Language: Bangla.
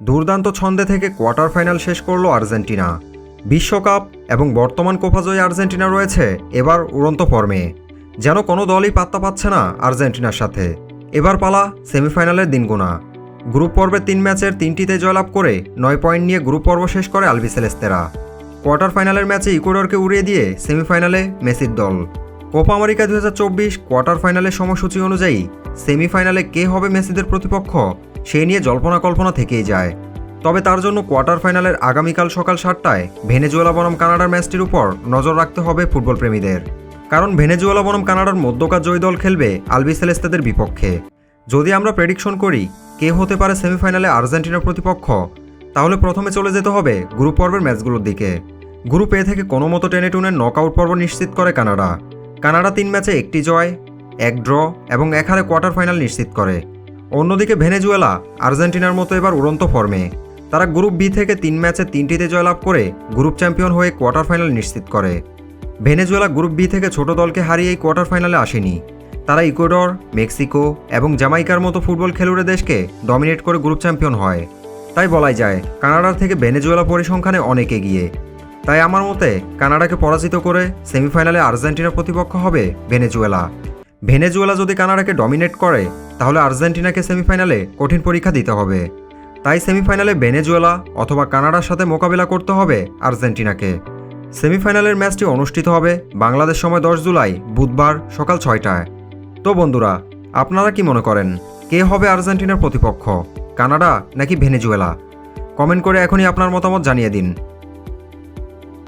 দুর্দান্ত ছন্দে থেকে কোয়ার্টার ফাইনাল শেষ করল আর্জেন্টিনা। বিশ্বকাপ এবং বর্তমান কোপাজয়ী আর্জেন্টিনা রয়েছে এবার উড়ন্ত ফর্মে। যেন কোনো দলই পাত্তা পাচ্ছে না আর্জেন্টিনার সাথে। এবার পালা সেমিফাইনালের দিন গোনা গ্রুপ পর্বের তিন ম্যাচের তিনটিতে জয়লাভ করে নয় পয়েন্ট নিয়ে গ্রুপ পর্ব শেষ করে আলবিসেলেস্তেরা কোয়ার্টার ফাইনালের ম্যাচে ইকুয়েডরকে উড়িয়ে দিয়ে সেমিফাইনালে মেসির দল। কোপা আমেরিকা দু হাজার চব্বিশ কোয়ার্টার ফাইনালের সময়সূচি অনুযায়ী সেমিফাইনালে কে হবে মেসিদের প্রতিপক্ষ সেই নিয়ে জল্পনা কল্পনা থেকেই যায়। তবে তার জন্য কোয়ার্টার ফাইনালের আগামীকাল সকাল সাতটায় ভেনেজুয়েলা বনাম কানাডার ম্যাচটির উপর নজর রাখতে হবে ফুটবল প্রেমীদের কারণ ভেনেজুয়েলা বনাম কানাডার মধ্যকার জয়ী দল খেলবে আলবি সেলেস্তাদের বিপক্ষে। যদি আমরা প্রেডিকশন করি, কে হতে পারে সেমিফাইনালে আর্জেন্টিনার প্রতিপক্ষ, তাহলে প্রথমে চলে যেতে হবে গ্রুপ পর্বের ম্যাচগুলোর দিকে। গ্রুপ এ থেকে কোনো মতো টেনে টুনের নকআউট পর্ব নিশ্চিত করে কানাডা। কানাডা তিন ম্যাচে একটি জয়, এক ড্র এবং এক হারে কোয়ার্টার ফাইনাল নিশ্চিত করে। অন্যদিকে ভেনেজুয়েলা, আর্জেন্টিনার মতো এবার উড়ন্ত ফর্মে। তারা গ্রুপ বি থেকে তিন ম্যাচে তিনটিতে জয়লাভ করে গ্রুপ চ্যাম্পিয়ন হয়ে কোয়ার্টার ফাইনাল নিশ্চিত করে। ভেনেজুয়েলা গ্রুপ বি থেকে ছোট দলকে হারিয়ে কোয়ার্টার ফাইনালে আসেনি। তারা ইকুয়েডর, মেক্সিকো এবং জামাইকার মতো ফুটবল খেলুড়ে দেশকে ডমিনেট করে গ্রুপ চ্যাম্পিয়ন হয়। তাই বলাই যায়, কানাডার থেকে ভেনেজুয়েলা পরিসংখ্যানে অনেক এগিয়ে। তাই আমার মতে কানাডাকে পরাজিত করে সেমিফাইনালে আর্জেন্টিনার প্রতিপক্ষ হবে ভেনেজুয়েলা। ভেনেজুয়েলা যদি কানাডাকে ডমিনেট করে, তাহলে আর্জেন্টিনাকে সেমিফাইনালে কঠিন পরীক্ষা দিতে হবে। তাই সেমিফাইনালে ভেনেজুয়েলা অথবা কানাডার সাথে মোকাবিলা করতে হবে আর্জেন্টিনাকে। সেমিফাইনালের ম্যাচটি অনুষ্ঠিত হবে বাংলাদেশ সময় দশ জুলাই, বুধবার সকাল ছয়টায়। তো বন্ধুরা, আপনারা কি মনে করেন, কে হবে আর্জেন্টিনার প্রতিপক্ষ, কানাডা নাকি ভেনেজুয়েলা? কমেন্ট করে এখনই আপনার মতামত জানিয়ে দিন।